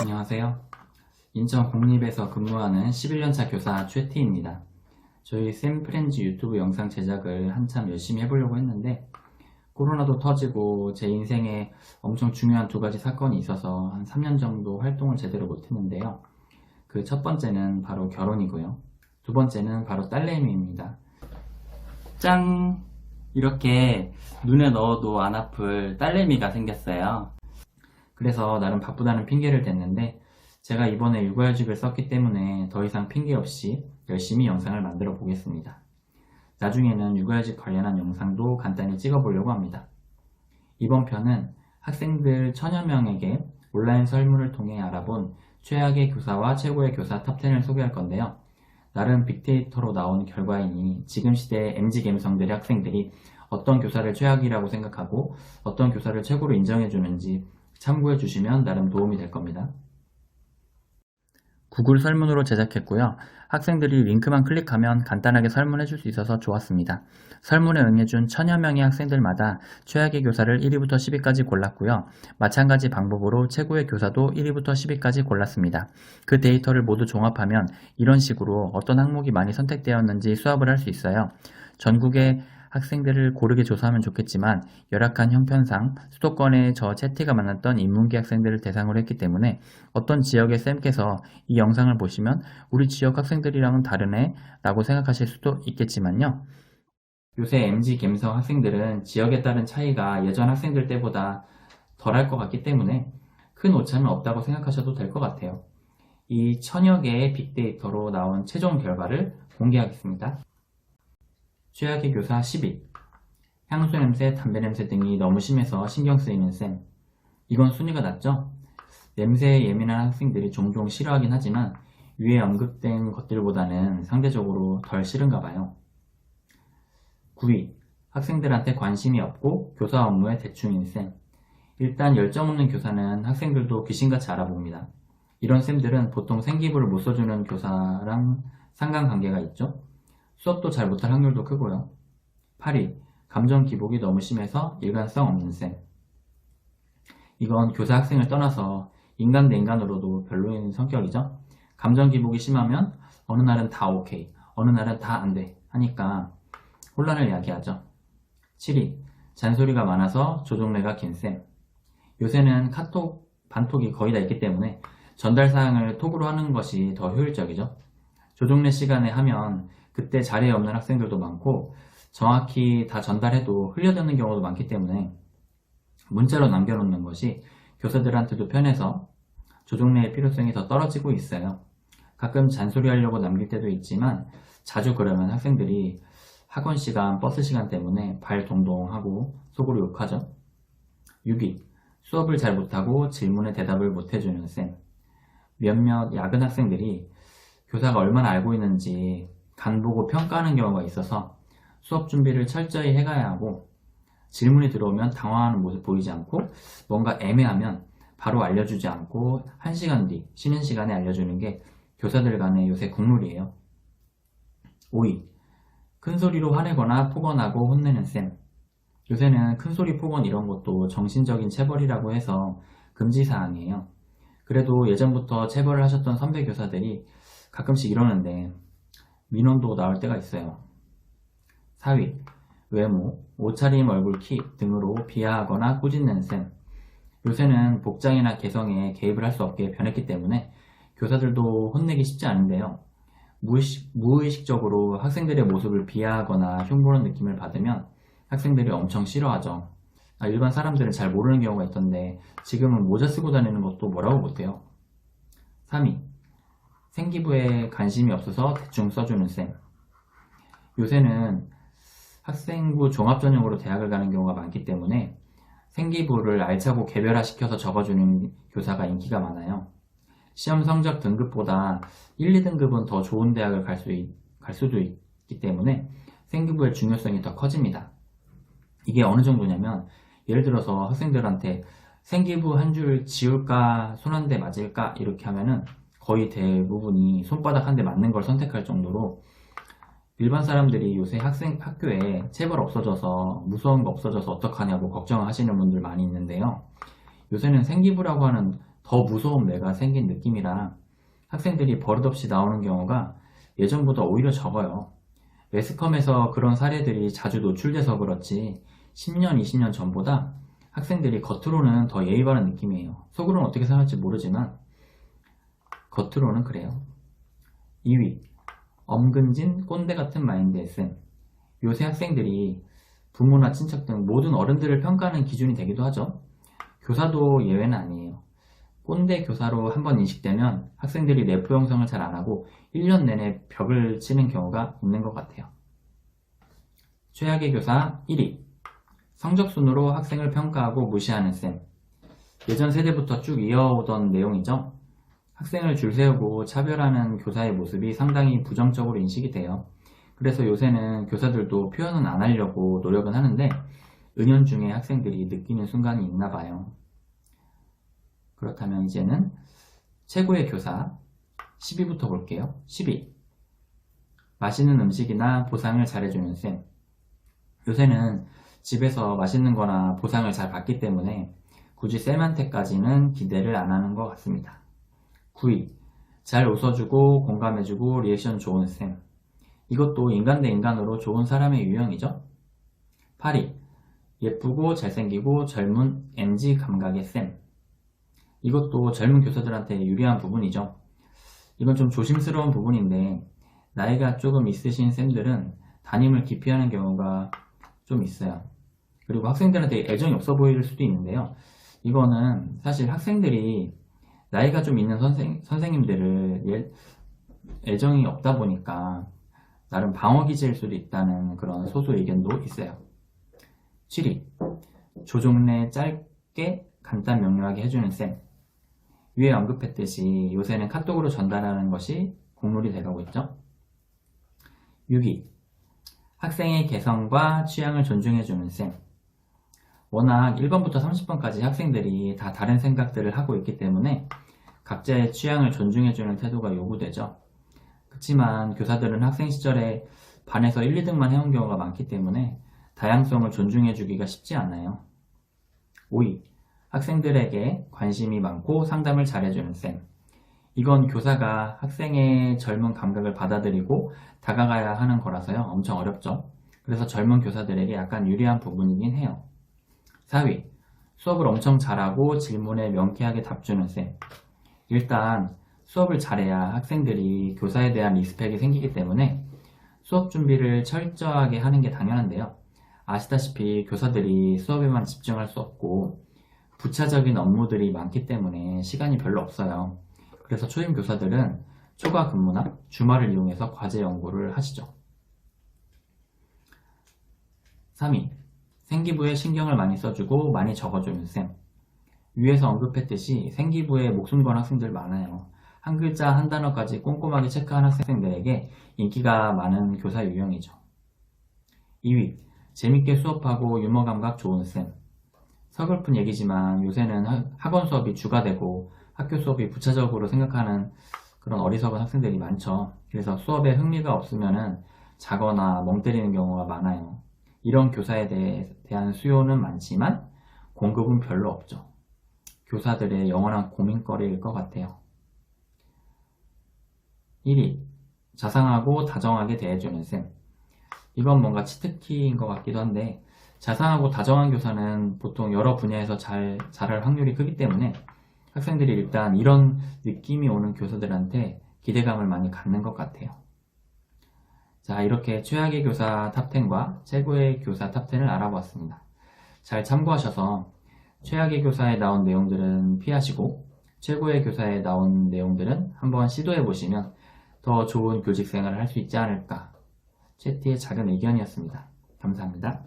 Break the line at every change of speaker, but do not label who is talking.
안녕하세요. 인천 공립에서 근무하는 11년차 교사 최티입니다. 저희 샘프렌즈 유튜브 영상 제작을 한참 열심히 해보려고 했는데 코로나도 터지고 제 인생에 엄청 중요한 두 가지 사건이 있어서 한 3년 정도 활동을 제대로 못했는데요. 그 첫 번째는 바로 결혼이고요. 두 번째는 바로 딸내미입니다. 짠! 이렇게 눈에 넣어도 안 아플 딸내미가 생겼어요. 그래서 나름 바쁘다는 핑계를 댔는데 제가 이번에 육아휴직을 썼기 때문에 더 이상 핑계 없이 열심히 영상을 만들어 보겠습니다. 나중에는 육아휴직 관련한 영상도 간단히 찍어보려고 합니다. 이번 편은 학생들 천여 명에게 온라인 설문을 통해 알아본 최악의 교사와 최고의 교사 탑10을 소개할 건데요. 나름 빅데이터로 나온 결과이니 지금 시대의 MZ 감성들의 학생들이 어떤 교사를 최악이라고 생각하고 어떤 교사를 최고로 인정해주는지 참고해 주시면 나름 도움이 될 겁니다. 구글 설문으로 제작했고요. 학생들이 링크만 클릭하면 간단하게 설문해 줄 수 있어서 좋았습니다. 설문에 응해준 천여 명의 학생들마다 최악의 교사를 1위부터 10위까지 골랐고요. 마찬가지 방법으로 최고의 교사도 1위부터 10위까지 골랐습니다. 그 데이터를 모두 종합하면 이런 식으로 어떤 항목이 많이 선택되었는지 수합을 할 수 있어요. 전국의 학생들을 고르게 조사하면 좋겠지만 열악한 형편상 수도권의 저 채티가 만났던 인문계 학생들을 대상으로 했기 때문에 어떤 지역의 쌤께서 이 영상을 보시면 우리 지역 학생들이랑은 다르네 라고 생각하실 수도 있겠지만요. 요새 MZ 갬성 학생들은 지역에 따른 차이가 예전 학생들 때보다 덜할 것 같기 때문에 큰 오차는 없다고 생각하셔도 될 것 같아요. 이 천여 개의 빅데이터로 나온 최종 결과를 공개하겠습니다. 최악의 교사 10위. 향수 냄새, 담배 냄새 등이 너무 심해서 신경 쓰이는 쌤. 이건 순위가 낮죠? 냄새에 예민한 학생들이 종종 싫어하긴 하지만 위에 언급된 것들보다는 상대적으로 덜 싫은가 봐요. 9위. 학생들한테 관심이 없고 교사 업무에 대충인 쌤. 일단 열정 없는 교사는 학생들도 귀신같이 알아봅니다. 이런 쌤들은 보통 생기부를 못 써주는 교사랑 상관관계가 있죠. 수업도 잘 못할 확률도 크고요. 8위. 감정 기복이 너무 심해서 일관성 없는 쌤. 이건 교사 학생을 떠나서 인간 대 인간으로도 별로인 성격이죠. 감정 기복이 심하면 어느 날은 다 오케이, 어느 날은 다 안 돼 하니까 혼란을 야기하죠. 7위. 잔소리가 많아서 조종래가 긴 쌤. 요새는 카톡, 반톡이 거의 다 있기 때문에 전달 사항을 톡으로 하는 것이 더 효율적이죠. 조종래 시간에 하면 그때 자리에 없는 학생들도 많고 정확히 다 전달해도 흘려듣는 경우도 많기 때문에 문자로 남겨놓는 것이 교사들한테도 편해서 조종래의 필요성이 더 떨어지고 있어요. 가끔 잔소리 하려고 남길 때도 있지만 자주 그러면 학생들이 학원 시간, 버스 시간 때문에 발 동동하고 속으로 욕하죠. 6위. 수업을 잘 못하고 질문에 대답을 못해주는 쌤. 몇몇 야근 학생들이 교사가 얼마나 알고 있는지 간 보고 평가하는 경우가 있어서 수업 준비를 철저히 해가야 하고 질문이 들어오면 당황하는 모습 보이지 않고 뭔가 애매하면 바로 알려주지 않고 1시간 뒤 쉬는 시간에 알려주는 게 교사들 간의 요새 국룰이에요. 5위. 큰 소리로 화내거나 폭언하고 혼내는 쌤. 요새는 큰 소리 폭언 이런 것도 정신적인 체벌이라고 해서 금지사항이에요. 그래도 예전부터 체벌을 하셨던 선배 교사들이 가끔씩 이러는데 민원도 나올 때가 있어요. 4위. 외모, 옷차림, 얼굴 키 등으로 비하하거나 꾸짖는 쌤. 요새는 복장이나 개성에 개입을 할 수 없게 변했기 때문에 교사들도 혼내기 쉽지 않은데요. 무의식, 무의식적으로 학생들의 모습을 비하하거나 흉보는 느낌을 받으면 학생들이 엄청 싫어하죠. 아, 일반 사람들은 잘 모르는 경우가 있던데 지금은 모자 쓰고 다니는 것도 뭐라고 못해요. 3위. 생기부에 관심이 없어서 대충 써주는 쌤. 요새는 학생부 종합전형으로 대학을 가는 경우가 많기 때문에 생기부를 알차고 개별화시켜서 적어주는 교사가 인기가 많아요. 시험 성적 등급보다 1, 2등급은 더 좋은 대학을 갈, 수 있, 갈 수도 있기 때문에 생기부의 중요성이 더 커집니다. 이게 어느 정도냐면 예를 들어서 학생들한테 생기부 한 줄 지울까 손 한 대 맞을까 이렇게 하면은 거의 대부분이 손바닥 한 대 맞는 걸 선택할 정도로 일반 사람들이 요새 학생 학교에 체벌 없어져서 무서운 거 없어져서 어떡하냐고 걱정하시는 분들 많이 있는데요. 요새는 생기부라고 하는 더 무서운 매가 생긴 느낌이라 학생들이 버릇없이 나오는 경우가 예전보다 오히려 적어요. 매스컴에서 그런 사례들이 자주 노출돼서 그렇지 10년, 20년 전보다 학생들이 겉으로는 더 예의 바른 느낌이에요. 속으로는 어떻게 생각할지 모르지만 겉으로는 그래요. 2위 엄근진 꼰대 같은 마인드 SM 요새 학생들이 부모나 친척 등 모든 어른들을 평가하는 기준이 되기도 하죠. 교사도 예외는 아니에요. 꼰대 교사로 한번 인식되면 학생들이 내포 형성을 잘 안하고 1년 내내 벽을 치는 경우가 있는 것 같아요. 최악의 교사 1위 성적 순으로 학생을 평가하고 무시하는 쌤 예전 세대부터 쭉 이어오던 내용이죠. 학생을 줄 세우고 차별하는 교사의 모습이 상당히 부정적으로 인식이 돼요. 그래서 요새는 교사들도 표현은 안 하려고 노력은 하는데 은연중에 학생들이 느끼는 순간이 있나 봐요. 그렇다면 이제는 최고의 교사 10위부터 볼게요. 10위 맛있는 음식이나 보상을 잘해주는 쌤 요새는 집에서 맛있는 거나 보상을 잘 받기 때문에 굳이 쌤한테까지는 기대를 안 하는 것 같습니다. 9위 잘 웃어주고 공감해주고 리액션 좋은 쌤 이것도 인간 대 인간으로 좋은 사람의 유형이죠. 8위 예쁘고 잘생기고 젊은 MG 감각의 쌤 이것도 젊은 교사들한테 유리한 부분이죠. 이건 좀 조심스러운 부분인데 나이가 조금 있으신 쌤들은 담임을 기피하는 경우가 좀 있어요. 그리고 학생들한테 애정이 없어 보일 수도 있는데요. 이거는 사실 학생들이 나이가 좀 있는 선생, 선생님들을 예- 애정이 없다 보니까 나름 방어기제일 수도 있다는 그런 소수 의견도 있어요. 7위 조종래 짧게 간단 명료하게 해주는 쌤 위에 언급했듯이 요새는 카톡으로 전달하는 것이 공룰이 돼가고 있죠. 6위 학생의 개성과 취향을 존중해주는 쌤 워낙 1번부터 30번까지 학생들이 다 다른 생각들을 하고 있기 때문에 각자의 취향을 존중해주는 태도가 요구되죠. 그렇지만 교사들은 학생 시절에 반에서 1, 2등만 해온 경우가 많기 때문에 다양성을 존중해주기가 쉽지 않아요. 5위 학생들에게 관심이 많고 상담을 잘해주는 쌤. 이건 교사가 학생의 젊은 감각을 받아들이고 다가가야 하는 거라서요. 엄청 어렵죠. 그래서 젊은 교사들에게 약간 유리한 부분이긴 해요. 4위. 수업을 엄청 잘하고 질문에 명쾌하게 답주는 쌤. 일단 수업을 잘해야 학생들이 교사에 대한 리스펙이 생기기 때문에 수업 준비를 철저하게 하는 게 당연한데요. 아시다시피 교사들이 수업에만 집중할 수 없고 부차적인 업무들이 많기 때문에 시간이 별로 없어요. 그래서 초임 교사들은 초과 근무나 주말을 이용해서 과제 연구를 하시죠. 3위. 생기부에 신경을 많이 써주고 많이 적어주는 쌤. 위에서 언급했듯이 생기부에 목숨 건 학생들 많아요. 한 글자 한 단어까지 꼼꼼하게 체크하는 학생들에게 인기가 많은 교사 유형이죠. 2위. 재밌게 수업하고 유머 감각 좋은 쌤. 서글픈 얘기지만 요새는 하- 학원 수업이 주가 되고 학교 수업이 부차적으로 생각하는 그런 어리석은 학생들이 많죠. 그래서 수업에 흥미가 없으면은 자거나 멍 때리는 경우가 많아요. 이런 교사에 대해, 대한 수요는 많지만 공급은 별로 없죠. 교사들의 영원한 고민거리일 것 같아요. 1위. 자상하고 다정하게 대해주는 쌤. 이건 뭔가 치트키인 것 같기도 한데 자상하고 다정한 교사는 보통 여러 분야에서 잘 잘할 확률이 크기 때문에 학생들이 일단 이런 느낌이 오는 교사들한테 기대감을 많이 갖는 것 같아요. 자, 이렇게 최악의 교사 탑10과 최고의 교사 탑10을 알아보았습니다. 잘 참고하셔서 최악의 교사에 나온 내용들은 피하시고 최고의 교사에 나온 내용들은 한번 시도해 보시면 더 좋은 교직 생활을 할 수 있지 않을까. 채티의 작은 의견이었습니다. 감사합니다.